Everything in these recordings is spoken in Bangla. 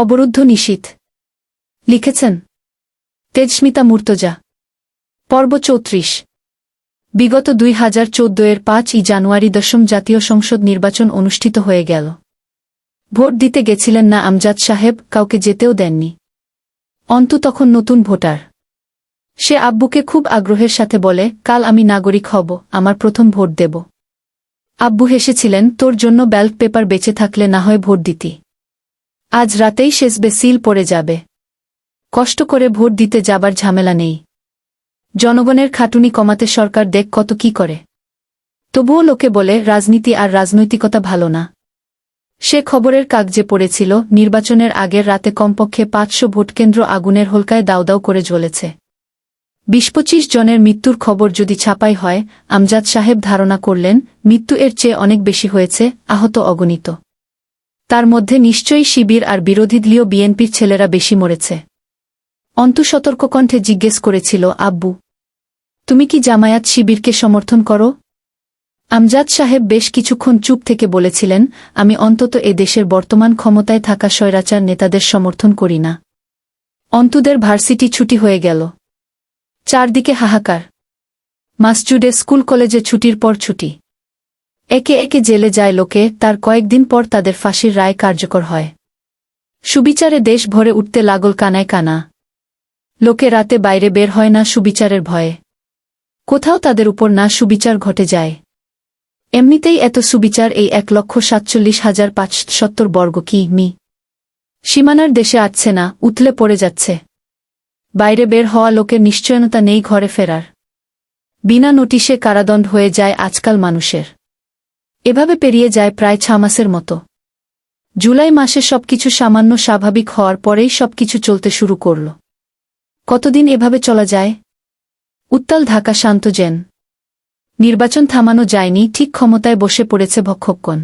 অবরুদ্ধ নিশীথ লিখেছেন, তেজস্মিতা মূর্তজা, পর্ব চৌত্রিশ। বিগত দুই হাজার চোদ্দ এর পাঁচই জানুয়ারি দশম জাতীয় সংসদ নির্বাচন অনুষ্ঠিত হয়ে গেল। ভোট দিতে গেছিলেন না আমজাদ সাহেব, কাউকে যেতেও দেননি। অন্তু তখন নতুন ভোটার। সে আব্বুকে খুব আগ্রহের সাথে বলে, কাল আমি নাগরিক হব, আমার প্রথম ভোট দেব। আব্বু হেসেছিলেন, তোর জন্য ব্যালট পেপার বেঁচে থাকলে না হয় ভোট দিতি। আজ রাতেই শেষবে সিল পড়ে যাবে। কষ্ট করে ভোট দিতে যাবার ঝামেলা নেই। জনগণের খাটুনি কমাতে সরকার দেখ কত কি করে। তবুও লোকে বলে, রাজনীতি আর রাজনৈতিকতা ভালো না। সে খবরের কাগজে পড়েছিল, নির্বাচনের আগের রাতে কমপক্ষে পাঁচশো ভোটকেন্দ্র আগুনের হোলকায় দাউদাউ করে জ্বলেছে। বিশ পঁচিশ জনের মৃত্যুর খবর যদি ছাপাই হয়, আমজাদ সাহেব ধারণা করলেন, মৃত্যু এর চেয়ে অনেক বেশি হয়েছে, আহত অগণিত। তার মধ্যে নিশ্চয়ই শিবির আর বিরোধী বিরোধীদলীয় বিএনপির ছেলেরা বেশি মরেছে। অন্তু সতর্ক কণ্ঠে জিজ্ঞেস করেছিল, আব্বু, তুমি কি জামায়াত শিবিরকে সমর্থন করো? আমজাদ সাহেব বেশ কিছুক্ষণ চুপ থেকে বলেছিলেন, আমি অন্তত এ দেশের বর্তমান ক্ষমতায় থাকা স্বৈরাচার নেতাদের সমর্থন করি না। অন্তুদের ভার্সিটি ছুটি হয়ে গেল। চারদিকে হাহাকার। মাসজুডে স্কুল কলেজে ছুটির পর ছুটি। একে একে জেলে যায় লোকে, তার কয়েকদিন পর তাদের ফাঁসির রায় কার্যকর হয়। সুবিচারে দেশ ভরে উঠতে লাগল কানায় কানা। লোকে রাতে বাইরে বের হয় না সুবিচারের ভয়ে। কোথাও তাদের উপর না সুবিচার ঘটে যায়। এমনিতেই এত সুবিচার এই এক লক্ষ সাতচল্লিশ হাজার পাঁচসত্তর বর্গ কি মি। সীমানার দেশে আটছে না উতলে পড়ে যাচ্ছে। বাইরে বের হওয়া লোকের নিশ্চয়তা নেই ঘরে ফেরার। বিনা নোটিশে কারাদণ্ড হয়ে যায় আজকাল মানুষের। এভাবে পেরিয়ে যায় প্রায় মাসের মতো। জুলাই মাসে সবকিছু সামান্য স্বাভাবিক হওয়ার পরেই সবকিছু চলতে শুরু করল। কতদিন এভাবে চলা যায়? উত্তাল ঢাকা শান্ত জেন নির্বাচন থামানো যায়নি, ঠিক ক্ষমতায় বসে পড়েছে ভক্ষকগণ।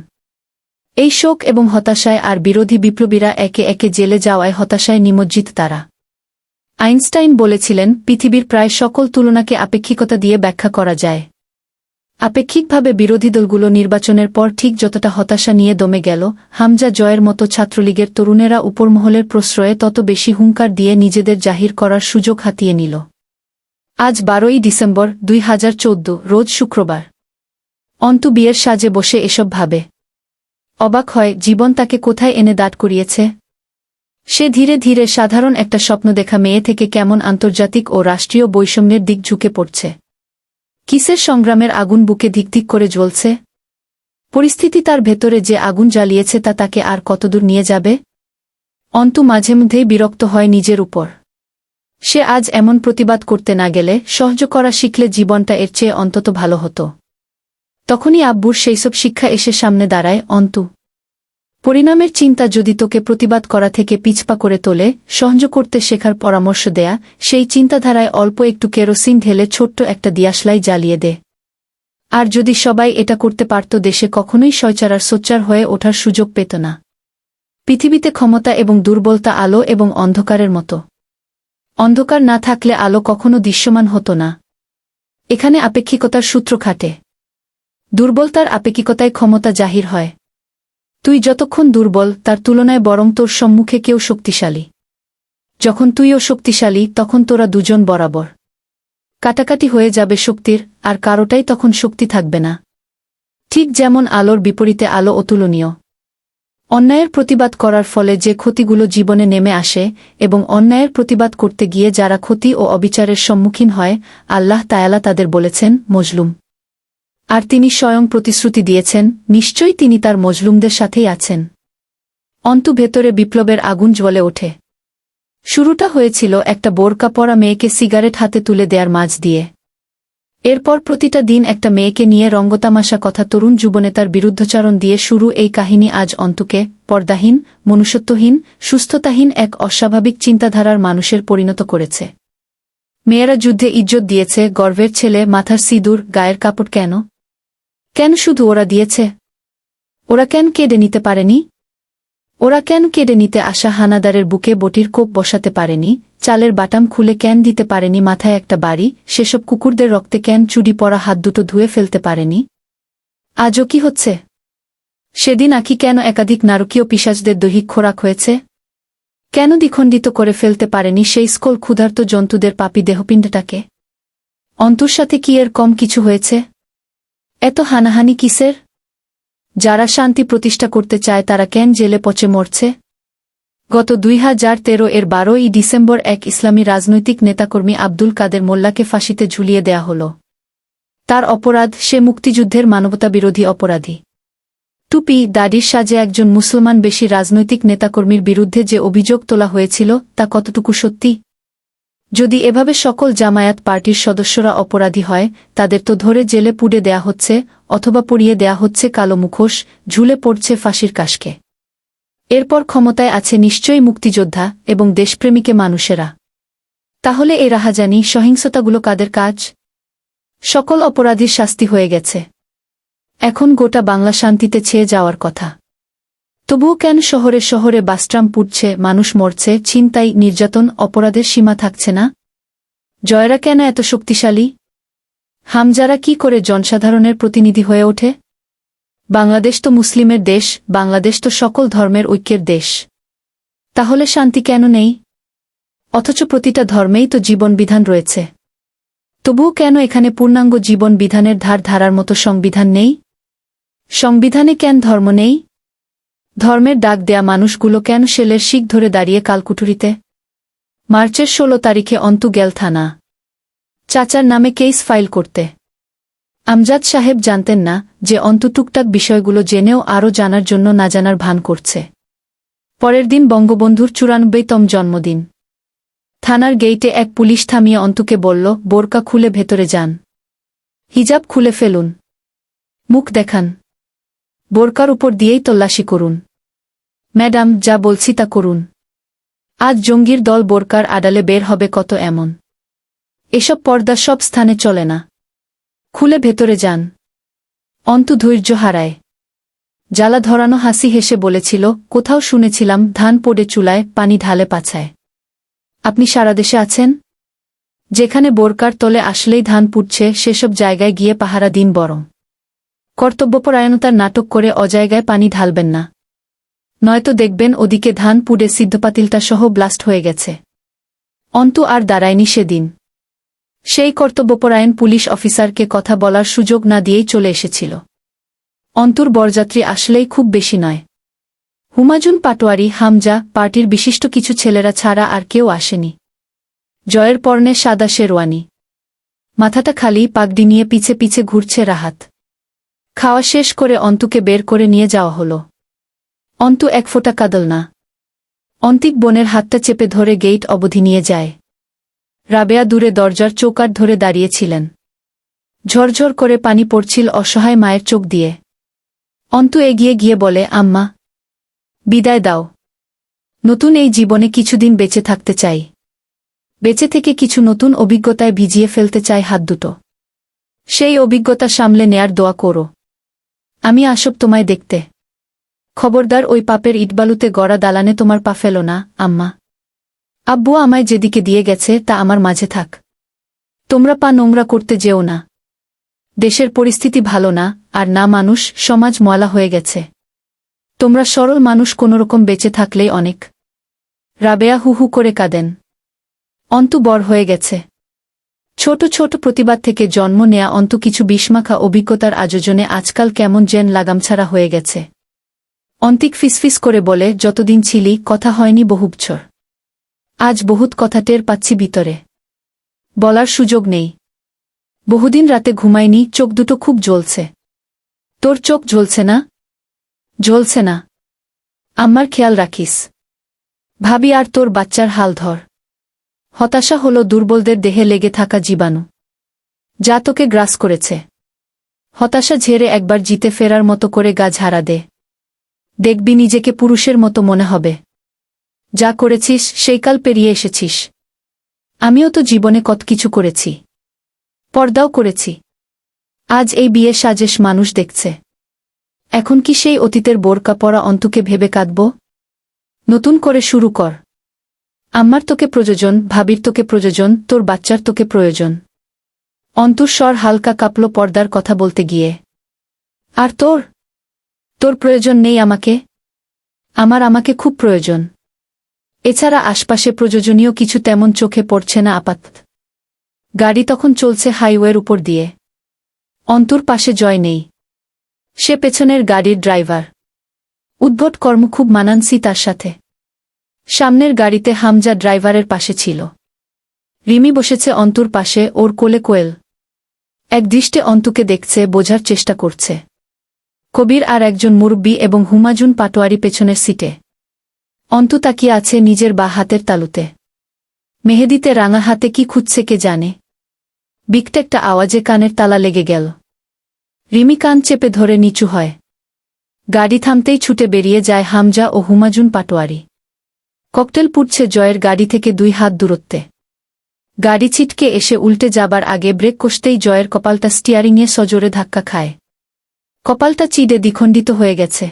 এই শোক এবং হতাশায় আর বিরোধী বিপ্লবীরা একে একে জেলে যাওয়ায় হতাশায় নিমজ্জিত তারা। আইনস্টাইন বলেছিলেন, পৃথিবীর প্রায় সকল তুলনাকে আপেক্ষিকতা দিয়ে ব্যাখ্যা করা যায়। আপেক্ষিকভাবে বিরোধী দলগুলো নির্বাচনের পর ঠিক যতটা হতাশা নিয়ে দমে গেল, হামজা জয়ের মতো ছাত্রলীগের তরুণেরা উপরমহলের প্রশ্রয়ে তত বেশি হুঙ্কার দিয়ে নিজেদের জাহির করার সুযোগ হাতিয়ে নিল। আজ বারোই ডিসেম্বর দুই হাজার চোদ্দ, রোজ শুক্রবার। অন্তু বিয়ের সাজে বসে এসব ভাবে। অবাক হয়, জীবন তাকে কোথায় এনে দাঁড় করিয়েছে? সে ধীরে ধীরে সাধারণ একটা স্বপ্ন দেখা মেয়ে থেকে কেমন আন্তর্জাতিক ও রাষ্ট্রীয় বৈষম্যের দিক ঝুঁকে পড়ছে। কিসের সংগ্রামের আগুন বুকে ধিকধিক করে জ্বলছে? পরিস্থিতি তার ভেতরে যে আগুন জ্বালিয়েছে তা তাকে আর কতদূর নিয়ে যাবে? অন্তু মাঝে মধ্যেই বিরক্ত হয় নিজের উপর। সে আজ এমন প্রতিবাদ করতে না গেলে সহ্য করা শিখলে জীবনটা এর চেয়ে অন্তত ভালো হতো। তখনই আব্বুর সেইসব শিক্ষা এসে সামনে দাঁড়ায় অন্তু। পরিণামের চিন্তা যদি তোকে প্রতিবাদ করা থেকে পিছপা করে তোলে, সহ্য করতে শেখার পরামর্শ দেয়া, সেই চিন্তাধারায় অল্প একটু কেরোসিন ঢেলে ছোট্ট একটা দিয়াশলাই জ্বালিয়ে দে। আর যদি সবাই এটা করতে পারত, দেশে কখনোই শয়চারার সোচ্চার হয়ে ওঠার সুযোগ পেত না। পৃথিবীতে ক্ষমতা এবং দুর্বলতা আলো এবং অন্ধকারের মতো। অন্ধকার না থাকলে আলো কখনো দৃশ্যমান হতো না। এখানে আপেক্ষিকতার সূত্র খাটে। দুর্বলতার আপেক্ষিকতায় ক্ষমতা জাহির হয়। তুই যতক্ষণ দুর্বল, তার তুলনায় বরং তোর সম্মুখে কেউ শক্তিশালী। যখন তুইও শক্তিশালী, তখন তোরা দুজন বরাবর। কাটাকাটি হয়ে যাবে শক্তির, আর কারোটাই তখন শক্তি থাকবে না। ঠিক যেমন আলোর বিপরীতে আলো অতুলনীয়। অন্যায়ের প্রতিবাদ করার ফলে যে ক্ষতিগুলো জীবনে নেমে আসে, এবং অন্যায়ের প্রতিবাদ করতে গিয়ে যারা ক্ষতি ও অবিচারের সম্মুখীন হয়, আল্লাহ তায়ালা তাদের বলেছেন, মজলুম। আর তিনি স্বয়ং প্রতিশ্রুতি দিয়েছেন, নিশ্চয়ই তিনি তার মজলুমদের সাথেই আছেন। অন্তু ভেতরে বিপ্লবের আগুন জ্বলে ওঠে। শুরুটা হয়েছিল একটা বোরকা পরা মেয়েকে সিগারেট হাতে তুলে দেয়ার মাঝ দিয়ে। এরপর প্রতিটা দিন একটা মেয়েকে নিয়ে রঙ্গতামাশা কথা তরুণ যুবনেতার বিরুদ্ধচারণ দিয়ে শুরু এই কাহিনী আজ অন্তুকে, পর্দাহীন, মনুষ্যত্বহীন, সুস্থতাহীন এক অস্বাভাবিক চিন্তাধারার মানুষের পরিণত করেছে। মেয়েরা যুদ্ধে ইজ্জত দিয়েছে, গর্বের ছেলে, মাথার সিঁদুর, গায়ের কাপড় কেন? কেন শুধু ওরা দিয়েছে? ওরা কেন কেড়ে নিতে পারেনি? ওরা কেন কেড়ে নিতে আসা হানাদারের বুকে বটির কোপ বসাতে পারেনি? চালের বাটাম খুলে ক্যান দিতে পারেনি? মাথায় একটা বাড়ি, সেসব কুকুরদের রক্তে ক্যান চুরি পরা হাত দুটো ধুয়ে ফেলতে পারেনি? আজও কি হচ্ছে? সেদিন আঁকি কেন একাধিক নারকীয় পিসাজদের দৈহিক খোরাক হয়েছে? কেন দ্বিখণ্ডিত করে ফেলতে পারেনি সেই স্কল ক্ষুধার্ত জন্তুদের পাপি দেহপিণ্ডটাকে? অন্তর সাথে কি এর কম কিছু হয়েছে? এত হানাহানি কিসের? যারা শান্তি প্রতিষ্ঠা করতে চায় তারা কেন জেলে পচে মরছে? গত দুই হাজার তেরো এর বারোই ডিসেম্বর এক ইসলামী রাজনৈতিক নেতাকর্মী আব্দুল কাদের মোল্লাকে ফাঁসিতে ঝুলিয়ে দেয়া হল। তার অপরাধ, সে মুক্তিযুদ্ধের মানবতাবিরোধী অপরাধী। টুপি, দাড়ির সাজে একজন মুসলমান বেশি রাজনৈতিক নেতাকর্মীর বিরুদ্ধে যে অভিযোগ তোলা হয়েছিল, তা কতটুকু সত্যি? যদি এভাবে সকল জামায়াত পার্টির সদস্যরা অপরাধী হয়, তাদের তো ধরে জেলে পুড়ে দেয়া হচ্ছে, অথবা পুড়িয়ে দেয়া হচ্ছে কালো মুখোশ, ঝুলে পড়ছে ফাঁসির কাশকে। এরপর ক্ষমতায় আছে নিশ্চয়ই মুক্তিযোদ্ধা এবং দেশপ্রেমীকে মানুষেরা। তাহলে এ রাহাজানি সহিংসতাগুলো কাদের কাজ? সকল অপরাধীর শাস্তি হয়ে গেছে। এখন গোটা বাংলা শান্তিতে ছেয়ে যাওয়ার কথা। তবুও কেন শহরে শহরে বাস্ট্রাম পুড়ছে, মানুষ মরছে, ছিনতাই, নির্যাতন, অপরাধের সীমা থাকছে না? জয়রা কেন এত শক্তিশালী? হামজারা কি করে জনসাধারণের প্রতিনিধি হয়ে ওঠে? বাংলাদেশ তো মুসলিমের দেশ, বাংলাদেশ তো সকল ধর্মের ঐক্যের দেশ। তাহলে শান্তি কেন নেই? অথচ প্রতিটা ধর্মেই তো জীবন বিধান রয়েছে। তবুও কেন এখানে পূর্ণাঙ্গ জীবন বিধানের ধার ধারার মতো সংবিধান নেই? সংবিধানে কেন ধর্ম নেই? ধর্মের ডাক দেয়া মানুষগুলো কেন শেলের শিখ ধরে দাঁড়িয়ে কালকুঠুরিতে? মার্চের ষোলো তারিখে অন্তু গেল থানা। চাচার নামে কেস ফাইল করতে। আমজাদ সাহেব জানতেন না যে অন্তু টুকটাক বিষয়গুলো জেনেও আরও জানার জন্য না জানার ভান করছে। পরের দিন বঙ্গবন্ধুর চুরানব্বইতম জন্মদিন। থানার গেইটে এক পুলিশ থামিয়ে অন্তুকে বলল, বোরকা খুলে ভেতরে যান। হিজাব খুলে ফেলুন। মুখ দেখান। বোরকার উপর দিয়েই তল্লাশি করুন। ম্যাডাম, যা বলছি তা করুন। আজ জঙ্গির দল বোরকার আড়ালে বের হবে কত এমন। এসব পর্দা সব স্থানে চলে না। খুলে ভেতরে যান। অন্তু ধৈর্য হারায়। জ্বালা ধরানো হাসি হেসে বলেছিল, কোথাও শুনেছিলাম ধান পড়ে চুলায়, পানি ঢালে পাছায়। আপনি সারা দেশে আছেন? যেখানে বোরকার তলে আসলেই ধান পুড়ছে, সেসব জায়গায় গিয়ে পাহারা দিন বরং। কর্তব্যপরায়ণতার নাটক করে অজায়গায় পানি ঢালবেন না। নয়তো দেখবেন ওদিকে ধান পুড়ে সিদ্ধপাতিলটা সহ ব্লাস্ট হয়ে গেছে। অন্তু আর দাঁড়ায়নি সেদিন। সেই কর্তব্যপরায়ণ পুলিশ অফিসারকে কথা বলার সুযোগ না দিয়েই চলে এসেছিল। অন্তুর বরযাত্রী আসলেই খুব বেশি নয়। হুমাজুন পাটোয়ারি, হামজা, পার্টির বিশিষ্ট কিছু ছেলেরা ছাড়া আর কেউ আসেনি। জয়ের পর্ণে সাদা শেরওয়ানি। মাথাটা খালি পাগডি নিয়ে পিছে পিছে ঘুরছে রাহাত। খাওয়া শেষ করে অন্তুকে বের করে নিয়ে যাওয়া হল। অন্তু এক ফোঁটা কাদল না। অন্তিক বোনের হাতটা চেপে ধরে গেইট অবধি নিয়ে যায়। রাবেয়া দূরে দরজার চৌকাট ধরে দাঁড়িয়েছিলেন। ঝরঝর করে পানি পড়ছিল অসহায় মায়ের চোখ দিয়ে। অন্তু এগিয়ে গিয়ে বলে, আম্মা, বিদায় দাও। নতুন এই জীবনে কিছুদিন বেঁচে থাকতে চাই। বেঁচে থেকে কিছু নতুন অভিজ্ঞতায় ভিজিয়ে ফেলতে চাই হাত দুটো। সেই অভিজ্ঞতা সামলে নেয়ার দোয়া করো। আমি আসব তোমায় দেখতে। খবরদার ওই পাপের ইটবালুতে গড়া দালানে তোমার পা ফেলো না, আম্মা। আব্বু আমায় যেদিকে দিয়ে গেছে, তা আমার মাঝে থাক। তোমরা পা নোংরা করতে যেও না। দেশের পরিস্থিতি ভালো না, আর না মানুষ, সমাজ ময়লা হয়ে গেছে। তোমরা সরল মানুষ কোনোরকম বেঁচে থাকলেই অনেক। রাবেয়া হু হু করে কাঁদেন। অন্তু বর হয়ে গেছে। ছোট ছোট প্রতিবাদ থেকে জন্ম নেয়া অন্তু কিছু বিষমাখা অভিজ্ঞতার আয়োজনে আজকাল কেমন জেন লাগামছাড়া হয়ে গেছে। অন্তিক ফিসফিস করে বলে, যতদিন ছিলি, কথা হয়নি বহু বছর। আজ বহুত কথা টের পাচ্ছি ভিতরে। বলার সুযোগ নেই। বহুদিন রাতে ঘুমাইনি, চোখ দুটো খুব জ্বলছে। তোর চোখ জ্বলছে না? জ্বলছে না। আমার খেয়াল রাখিস। ভাবি আর তোর বাচ্চার হাল ধর। হতাশা হল দুর্বলদের দেহে লেগে থাকা জীবাণু। যা তোকে গ্রাস করেছে। হতাশা ঝেড়ে একবার জিতে ফেরার মতো করে গা ঝাড়া দে। দেখবি নিজেকে পুরুষের মতো মনে হবে। যা করেছিস, সেই কাল পেরিয়ে এসেছিস। আমিও তো জীবনে কত কিছু করেছি। পর্দাও করেছি। আজ এই বিয়ে সাজেশ মানুষ দেখছে। এখন কি সেই অতীতের বোরকা পরা অন্তুকে ভেবে কাঁদব? নতুন করে শুরু কর। আমার তোকে প্রয়োজন, ভাবির তোকে প্রয়োজন, তোর বাচ্চার তোকে প্রয়োজন। অন্তুর স্বর হালকা কাঁপল পর্দার কথা বলতে গিয়ে। আর তোর? তোর প্রয়োজন নেই আমাকে? আমার আমাকে খুব প্রয়োজন। এছাড়া আশপাশে প্রয়োজনীয় কিছু তেমন চোখে পড়ছে না আপাত। গাড়ি তখন চলছে হাইওয়ের উপর দিয়ে। অন্তর পাশে জয় নেই। সে পেছনের গাড়ির ড্রাইভার। উদ্ভট কর্ম খুব মানানসি তার সাথে। সামনের গাড়িতে হামজা ড্রাইভারের পাশে ছিল। রিমি বসেছে অন্তুর পাশে ওর কোলে কোয়েল। এক দৃষ্টে অন্তুকে দেখছে, বোঝার চেষ্টা করছে। কবির আর একজন মুরব্বী এবং হুমাজুন পাটোয়ারি পেছনের সিটে। অন্তু তাকিয়ে আছে নিজের বা হাতের তালুতে। মেহেদিতে রাঙা হাতে কি খুঁজছে কে জানে। বিকটেকটা আওয়াজে কানের তালা লেগে গেল। রিমি কান চেপে ধরে নিচু হয়। গাড়ি থামতেই ছুটে বেরিয়ে যায় হামজা ও হুমাজুন পাটোয়ারি। ককটেল পুড়ছে জয়ের গাড়ি থেকে দুই হাত দূরত্বে। গাড়ি ছিটকে এসে উল্টে যাবার আগে ব্রেক কষতেই জয়ের কপালটা স্টিয়ারিংয়ে সজোরে ধাক্কা খায়। কপালটা চিডে দ্বিখণ্ডিত হয়ে গেছে।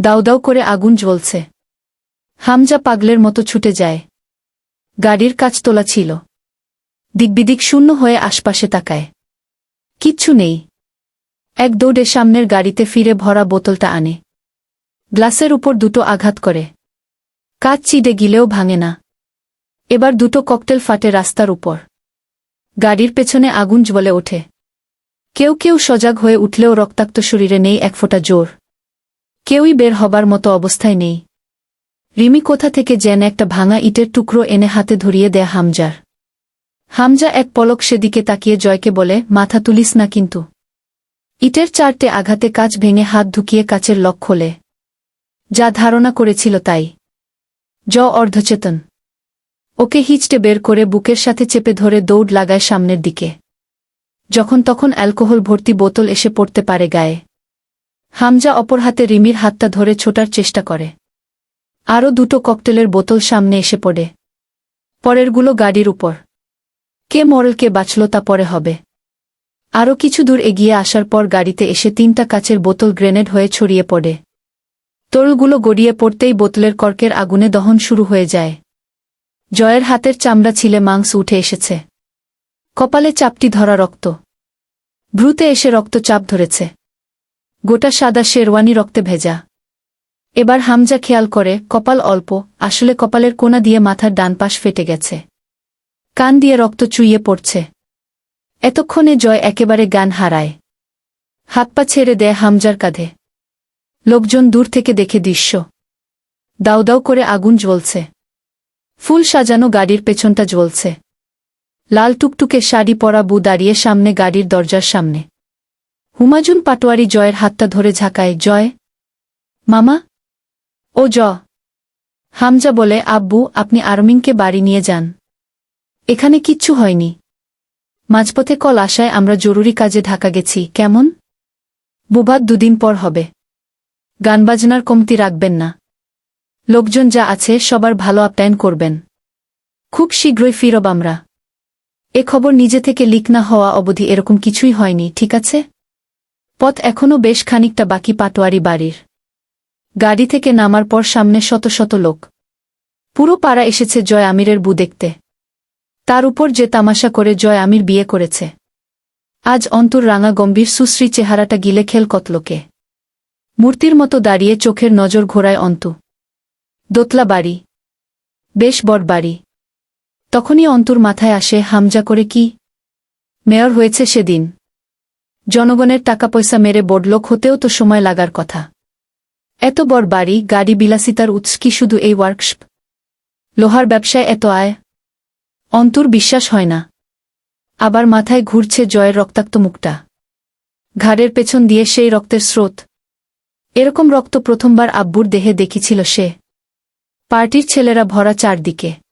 দাউ দাউ করে আগুন জ্বলছে। হামজা পাগলের মতো ছুটে যায়। গাড়ির কাজ তোলা ছিল। দিকবিদিক শূন্য হয়ে আশপাশে তাকায়। কিচ্ছু নেই। এক দৌড়ে সামনের গাড়িতে ফিরে ভরা বোতলটা আনে। গ্লাসের উপর দুটো আঘাত করে। কাজ চিডে গিলেও ভাঙে না। এবার দুটো ককটেল ফাটে রাস্তার উপর। গাড়ির পেছনে আগুন জ্বলে ওঠে। কেউ কেউ সজাগ হয়ে উঠলেও রক্তাক্ত শরীরে নেই এক ফোঁটা জোর। কেউই বের হবার মতো অবস্থায় নেই। রিমি কোথা থেকে যেন একটা ভাঙা ইটের টুকরো এনে হাতে ধরিয়ে দেয় হামজার। হামজা এক পলক সেদিকে তাকিয়ে জয়কে বলে, মাথা তুলিস না কিন্তু। ইটের চারটে আঘাতে কাচ ভেঙে হাত ঢুকিয়ে কাচের লক খোলে। যা ধারণা করেছিল তাই। জ অর্ধচেতন। ওকে হিচটে বের করে বুকের সাথে চেপে ধরে দৌড় লাগায় সামনের দিকে। যখন তখন অ্যালকোহল ভর্তি বোতল এসে পড়তে পারে গায়ে। হামজা অপর হাতে রিমির হাতটা ধরে ছোটার চেষ্টা করে। আরও দুটো ককটেলের বোতল সামনে এসে পড়ে। পরেরগুলো গাড়ির উপর। কে মরল, কে বাঁচল তা পরে হবে। আরও কিছু দূর এগিয়ে আসার পর গাড়িতে এসে তিনটা কাচের বোতল গ্রেনেড হয়ে ছড়িয়ে পড়ে। তরলগুলো গড়িয়ে পড়তেই বোতলের কর্কের আগুনে দহন শুরু হয়ে যায়। জয়ের হাতের চামড়া ছিলে মাংস উঠে এসেছে। কপালে চাপটি ধরা রক্ত। ভ্রুতে এসে রক্ত চাপ ধরেছে। গোটা সাদা শেরওয়ানি রক্তে ভেজা। এবার হামজা খেয়াল করে, কপাল অল্প, আসলে কপালের কোনা দিয়ে মাথার ডান পাশ ফেটে গেছে। কান দিয়ে রক্ত চুইয়ে পড়ছে। এতক্ষণে জয় একেবারে গান হারায়। হাত পা ছেড়ে দেয় হামজার কাঁধে। লোকজন দূর থেকে দেখে দৃশ্য। দাউ দাউ করে আগুন জ্বলছে। ফুল সাজানো গাড়ির পেছনটা জ্বলছে। লাল টুকটুকে শাড়ি পরা বু দাঁড়িয়ে সামনে গাড়ির দরজার সামনে। হুমাজুন পাটোয়ারি জয়ের হাতটা ধরে ঝাঁকায়, জয়। মামা? ও, জ। হামজা বলে, আব্বু, আপনি আরমিনকে বাড়ি নিয়ে যান। এখানে কিচ্ছু হয়নি। মাঝপথে কল আসায় আমরা জরুরি কাজে ঢাকা গেছি, কেমন? বুবাদ দুদিন পর হবে। গানবাজনার কমতি রাখবেন না। লোকজন যা আছে সবার ভালো আপ্যায়ন করবেন। খুব শীঘ্রই ফিরব আমরা। এ খবর নিজে থেকে লিক না হওয়া অবধি এরকম কিছুই হয়নি, ঠিক আছে? পথ এখনও বেশ খানিকটা বাকি পাটোয়ারি বাড়ির। গাড়ি থেকে নামার পর সামনে শত শত লোক। পুরো পাড়া এসেছে জয় আমিরের বু দেখতে। তার উপর যে তামাশা করে জয় আমির বিয়ে করেছে। আজ অন্তর রাঙা গম্ভীর সুশ্রী চেহারাটা গিলে খেল কতলোকে। মূর্তির মতো দাঁড়িয়ে চোখের নজর ঘোরায় অন্তু। দোতলা বাড়ি। বেশ বড় বাড়ি। তখনই অন্তর মাথায় আসে হামজা করে কি? মেয়র হয়েছে সেদিন। জনগণের টাকা পয়সা মেরে বড়লোক হতেও তো সময় লাগার কথা। এত বড় বাড়ি, গাড়ি বিলাসিতার উৎস কি শুধু এই ওয়ার্কশপ লোহার ব্যবসায় এত আয়? অন্তর বিশ্বাস হয় না। আবার মাথায় ঘুরছে জয়ের রক্তাক্ত মুখটা। ঘাড়ের পেছন দিয়ে সেই রক্তের স্রোত। এরকম রক্ত প্রথমবার আব্বুর দেহে দেখিছিল সে। পার্টির ছেলেরা ভরা চারদিকে।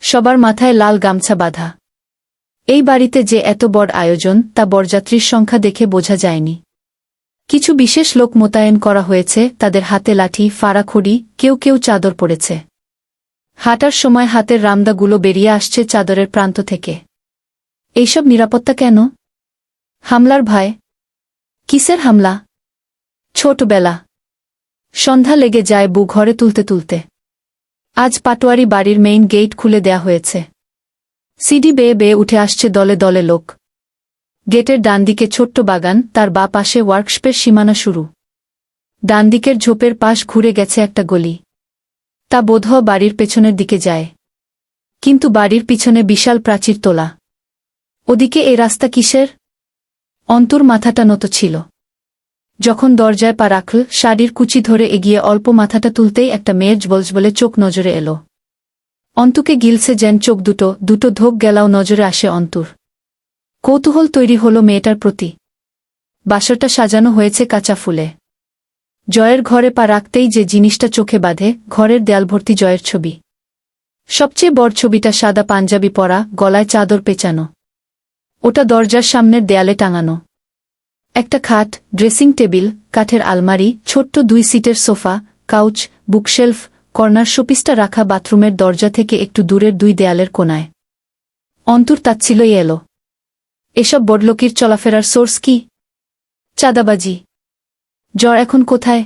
সবার মাথায় লাল গামছা বাঁধা। এই বাড়িতে যে এত বড় আয়োজন, তা বরযাত্রীর সংখ্যা দেখে বোঝা যায়নি। কিছু বিশেষ লোক মোতায়েন করা হয়েছে, তাদের হাতে লাঠি ফাড়াখড়ি কেউ কেউ চাদর পড়েছে। হাঁটার সময় হাতের রামদাগুলো বেরিয়ে আসছে চাদরের প্রান্ত থেকে। এইসব নিরাপত্তা কেন? হামলার ভয়? কিসের হামলা? ছোটবেলা। সন্ধ্যা লেগে যায় বু ঘরে তুলতে তুলতে। আজ পাটোয়ারি বাড়ির মেইন গেট খুলে দেয়া হয়েছে। সিডি বেয়ে বেয়ে উঠে আসছে দলে দলে লোক। গেটের ডানদিকে ছোট্ট বাগান, তার বা পাশে ওয়ার্কশপের সীমানা শুরু। ডানদিকের ঝোপের পাশ ঘুরে গেছে একটা গলি। তা বোধহয় বাড়ির পেছনের দিকে যায়। কিন্তু বাড়ির পিছনে বিশাল প্রাচীর তোলা। ওদিকে এ রাস্তা কিসের? অন্তর মাথাটা নত ছিল। যখন দরজায় পা রাখল শাড়ির কুচি ধরে এগিয়ে অল্প মাথাটা তুলতেই একটা মেয়ের বলজ বলে চোখ নজরে এলো। অন্তুকে গিলছে যেন চোখ দুটো দুটো ধোক গেলাও নজরে আসে অন্তুর। কৌতূহল তৈরি হলো মেয়েটার প্রতি। বাসরটা সাজানো হয়েছে কাঁচা ফুলে। জয়ের ঘরে পা রাখতেই যে জিনিসটা চোখে বাঁধে, ঘরের দেয়াল ভর্তি জয়ের ছবি। সবচেয়ে বড় ছবিটা সাদা পাঞ্জাবি পরা, গলায় চাদর পেঁচানো। ওটা দরজার সামনের দেয়ালে টাঙানো। একটা খাট, ড্রেসিং টেবিল, কাঠের আলমারি, ছোট্ট দুই সিটের সোফা, কাউচ, বুকশেলফ, কর্নার শোপিসটা রাখা বাথরুমের দরজা থেকে একটু দূরের দুই দেয়ালের কোনায়। অন্তর তাচ্ছিলই এলো। এসব বড়লোকির চলাফেরার সোর্স কি? চাঁদাবাজি। জ্বর এখন কোথায়?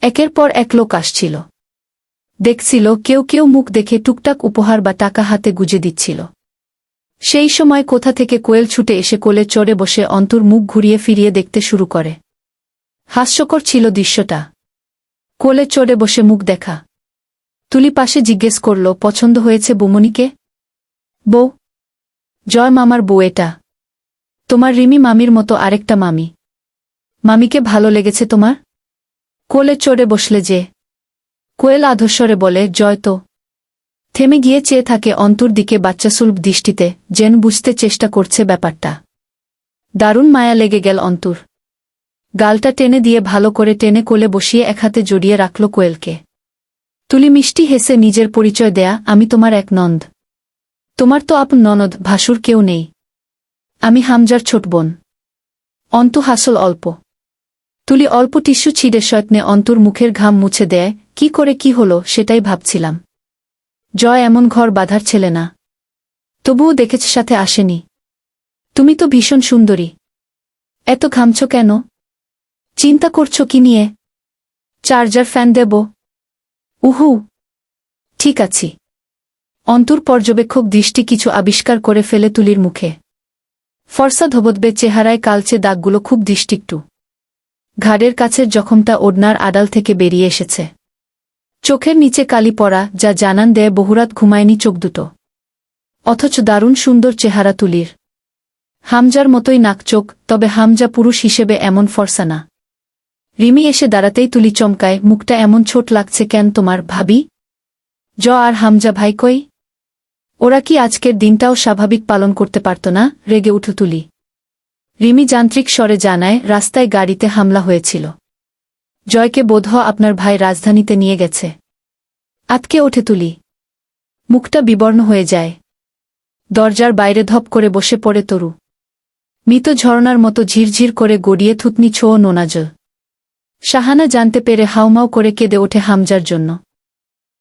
একের পর এক লোক আসছিল। দেখছিল, কেউ কেউ মুখ দেখে টুকটাক উপহার বা টাকা হাতে গুজে দিচ্ছিল। সেই সময় কোথা থেকে কোয়েল ছুটে এসে কোলে চড়ে বসে অন্তর মুখ ঘুরিয়ে ফিরিয়ে দেখতে শুরু করে। হাস্যকর ছিল দৃশ্যটা। কোলে চড়ে বসে মুখ দেখা। তুলি পাশে জিজ্ঞেস করল, পছন্দ হয়েছে বুমনিকে? বউ। জয় মামার বউ এটা। তোমার রিমি মামির মতো আরেকটা মামি। মামিকে ভালো লেগেছে তোমার? কোলে চড়ে বসলে যে। কোয়েল আধস্বরে বলে, জয় তো। থেমে গিয়ে চেয়ে থাকে অন্তর দিকে বাচ্চাসুলভ দৃষ্টিতে, যেন বুঝতে চেষ্টা করছে ব্যাপারটা। দারুণ মায়া লেগে গেল অন্তর। গালটা টেনে দিয়ে ভালো করে টেনে কোলে বসিয়ে এক হাতে জড়িয়ে রাখল কোয়েলকে। তুলি মিষ্টি হেসে নিজের পরিচয় দেয়া, আমি তোমার এক নন্দ। তোমার তো আপ ননদ, ভাসুর কেউ নেই। আমি হামজার ছোট বোন। অন্তু হাসল অল্প। তুলি অল্প টিস্যু ছিঁড়ে সয়ত্নে অন্তর মুখের ঘাম মুছে দেয়, কি করে কি হলো? সেটাই ভাবছিলাম। জয় এমন ঘর বাঁধার ছেলে না। তবুও দেখেছে সাথে আসেনি। তুমি তো ভীষণ সুন্দরী। এত ঘামছ কেন? চিন্তা করছ কি নিয়ে? চার্জার ফ্যান দেব। উহু। ঠিক আছি। অন্তর পর্যবেক্ষক দৃষ্টি কিছু আবিষ্কার করে ফেলে তুলির মুখে। ফর্সা ধবদবে চেহারায় কালচে দাগগুলো খুব দৃষ্টিকটু। ঘাড়ের কাছের জখমটা ওড়নার আড়াল থেকে বেরিয়ে এসেছে। চোখের নিচে কালি পড়া যা জানান দেয় বহুরাত ঘুমায়নি চোখ দুটো। অথচ দারুণ সুন্দর চেহারা তুলির। হামজার মতোই নাকচোখ তবে হামজা পুরুষ হিসেবে এমন ফর্সা না। রিমি এসে দাঁড়াতেই তুলি চমকায়, মুখটা এমন ছোট লাগছে কেন তোমার ভাবি? জ আর হামজা ভাই কই? ওরা কি আজকের দিনটাও স্বাভাবিক পালন করতে পারত না? রেগে উঠু তুলি। রিমি যান্ত্রিক স্বরে জানায়, রাস্তায় গাড়িতে হামলা হয়েছিল। জয়কে বোধহ আপনার ভাই রাজধানীতে নিয়ে গেছে। আতকে ওঠে তুলি। মুখটা বিবর্ণ হয়ে যায়। দরজার বাইরে ধপ করে বসে পড়ে তরু। মৃত ঝরনার মতো ঝিরঝির করে গড়িয়ে থুতনি ছো নোনাজল শাহানা জানতে পেরে হাউমাউ করে কেঁদে ওঠে হামজার জন্য।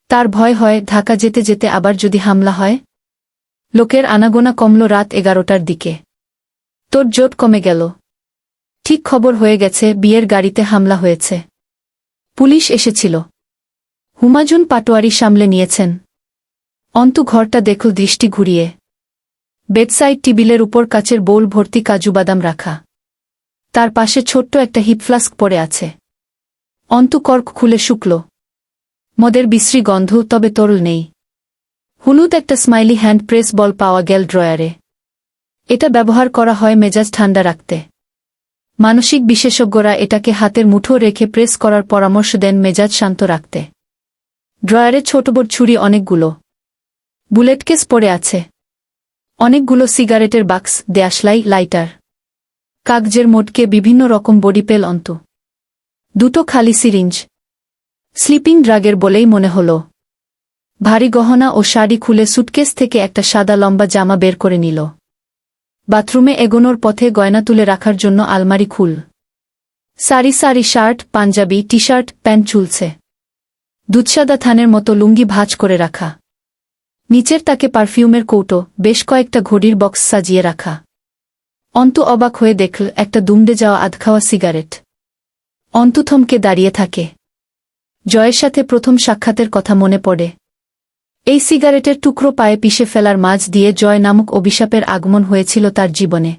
তার ভয় হয়, ঢাকা যেতে যেতে আবার যদি হামলা হয়? লোকের আনাগোনা কমল রাত এগারোটার দিকে। তোর জোট কমে গেল। ঠিক খবর হয়ে গেছে, বিয়ের গাড়িতে হামলা হয়েছে। পুলিশ এসেছিল। হুমাজুন পাটোয়ারি সামলে নিয়েছেন। অন্তু ঘরটা দেখল দৃষ্টি ঘুরিয়ে। বেডসাইড টিবিলের উপর কাচের বোল ভর্তি কাজু বাদাম রাখা। তার পাশে ছোট্ট একটা হিপফ্লাস্ক পড়ে আছে। অন্তু কর্ক খুলে শুকল। মদের বিশ্রী গন্ধ, তবে তরল নেই। হলুদ একটা স্মাইলি হ্যান্ড প্রেস বল পাওয়া গেল ড্রয়ারে। এটা ব্যবহার করা হয় মেজাজ ঠান্ডা রাখতে। মানসিক বিশেষজ্ঞরা এটাকে হাতের মুঠো রেখে প্রেস করার পরামর্শ দেন মেজাজ শান্ত রাখতে। ড্রয়ারে ছোট বড় ছুরি অনেকগুলো। বুলেট কেস পড়ে আছে। অনেকগুলো সিগারেটের বাক্স, দেয়াশলাই, লাইটার। কাগজের মোটকে বিভিন্ন রকম বডিপেল অন্ত। দুটো খালি সিরিঞ্জ। স্লিপিং ড্রাগের বলেই মনে হল। ভারী গহনা ও শাড়ি খুলে সুটকেস থেকে একটা সাদা লম্বা জামা বের করে নিল। বাথরুমে এগোনোর পথে গয়না তুলে রাখার জন্য আলমারি খুল। সারি সারি shirt, panjabi T shirt pant চুলছে দুধসাদা থানের মতো লুঙ্গি ভাজ করে রাখা। নিচের তাকে পারফিউমের কৌটো, বেশ কয়েকটা ঘড়ির বক্স সাজিয়ে রাখা। অন্তু অবাক হয়ে দেখল, একটা দুমড়ে যাওয়া আধখাওয়া সিগারেট। অন্তু থমকে দাঁড়িয়ে থাকে। জয়ের সাথে প্রথম সাক্ষাতের কথা মনে পড়ে। এই সিগারেটের টুকরো পায়ে পিষে ফেলার মাঝ দিয়ে জয় নামক অভিশাপের আগমন হয়েছিল তার জীবনে।